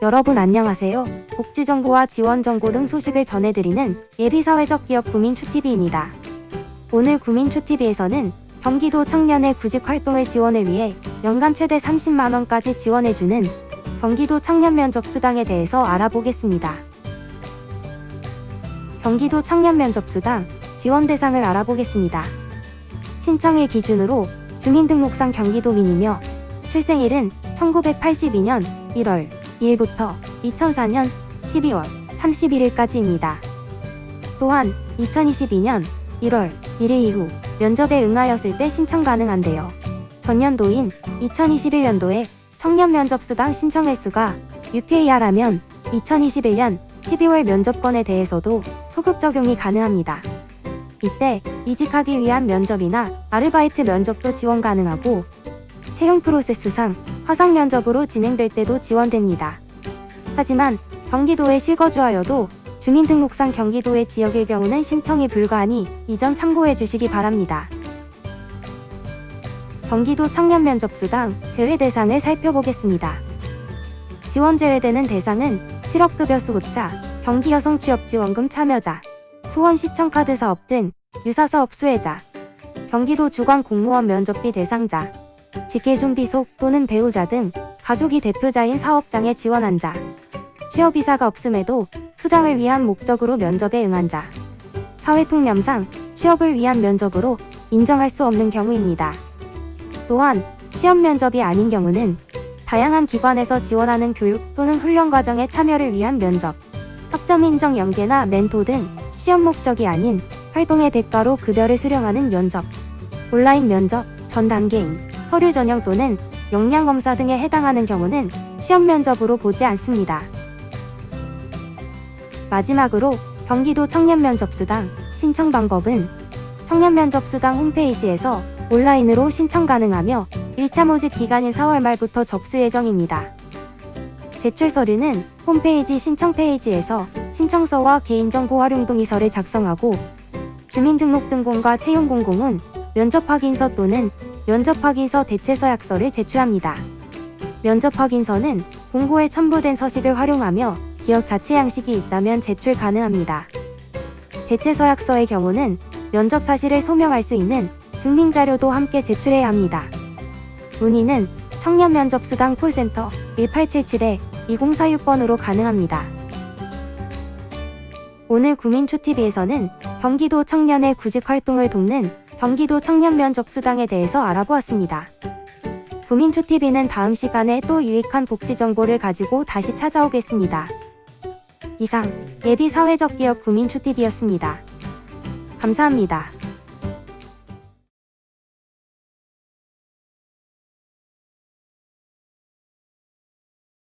여러분 안녕하세요. 복지 정보와 지원 정보 등 소식을 전해드리는 예비사회적 기업 구민추TV입니다. 오늘 구민추TV에서는 경기도 청년의 구직 활동을 지원을 위해 연간 최대 30만 원까지 지원해주는 경기도 청년 면 접 수당에 대해서 알아보겠습니다. 경기도 청년 면 접 수당 지원 대상을 알아보겠습니다. 신청일 기준으로 주민등록상 경기도민이며 출생일은 1982년 1월 2일부터 2004년 12월 31일까지입니다. 또한 2022년 1월 1일 이후 면접에 응하였을 때 신청 가능한데요. 전년도인 2021년도에 청년 면접 수당 신청 횟수가 6회 이하라면 2021년 12월 면접권에 대해서도 소급 적용이 가능합니다. 이때 이직하기 위한 면접이나 아르바이트 면접도 지원 가능하고 채용 프로세스상 화상 면접으로 진행될 때도 지원됩니다. 하지만 경기도에 실거주하여도 주민등록상 경기도의 지역일 경우는 신청이 불가하니 이 점 참고해 주시기 바랍니다. 경기도 청년 면접 수당 제외 대상을 살펴보겠습니다. 지원 제외되는 대상은 실업급여 수급자, 경기여성 취업지원금 참여자, 수원시청카드 사업 등 유사사업 수혜자, 경기도 주관 공무원 면접비 대상자, 직계준비속 또는 배우자 등 가족이 대표자인 사업장에 지원한 자, 취업이사가 없음에도 수당을 위한 목적으로 면접에 응한 자, 사회통념상 취업을 위한 면접으로 인정할 수 없는 경우입니다. 또한 시험 면접이 아닌 경우는 다양한 기관에서 지원하는 교육 또는 훈련 과정에 참여를 위한 면접, 학점 인정 연계나 멘토 등 시험 목적이 아닌 활동의 대가로 급여를 수령하는 면접, 온라인 면접, 전 단계인, 서류 전형 또는 역량 검사 등에 해당하는 경우는 시험 면접으로 보지 않습니다. 마지막으로 경기도 청년 면접 수당 신청 방법은 청년 면접 수당 홈페이지에서 온라인으로 신청 가능하며 1차 모집 기간인 4월 말부터 접수 예정입니다. 제출 서류는 홈페이지 신청 페이지에서 신청서와 개인정보 활용 동의서를 작성하고 주민등록등본과 채용공고문, 면접 확인서 또는 면접 확인서 대체서 약서를 제출합니다. 면접 확인서는 공고에 첨부된 서식을 활용하며 기억 자체 양식이 있다면 제출 가능합니다. 대체서 약서의 경우는 면접 사실을 소명할 수 있는 증빙 자료도 함께 제출해야 합니다. 문의는 청년 면접 수당 콜센터 1877에 2046번으로 가능합니다. 오늘 구민초TV에서는 경기도 청년의 구직 활동을 돕는 경기도 청년 면 접 수당에 대해서 알아보았습니다. 구민초TV는 다음 시간에 또 유익한 복지 정보를 가지고 다시 찾아오겠습니다. 이상 예비 사회적 기업 구민초TV였습니다. 감사합니다.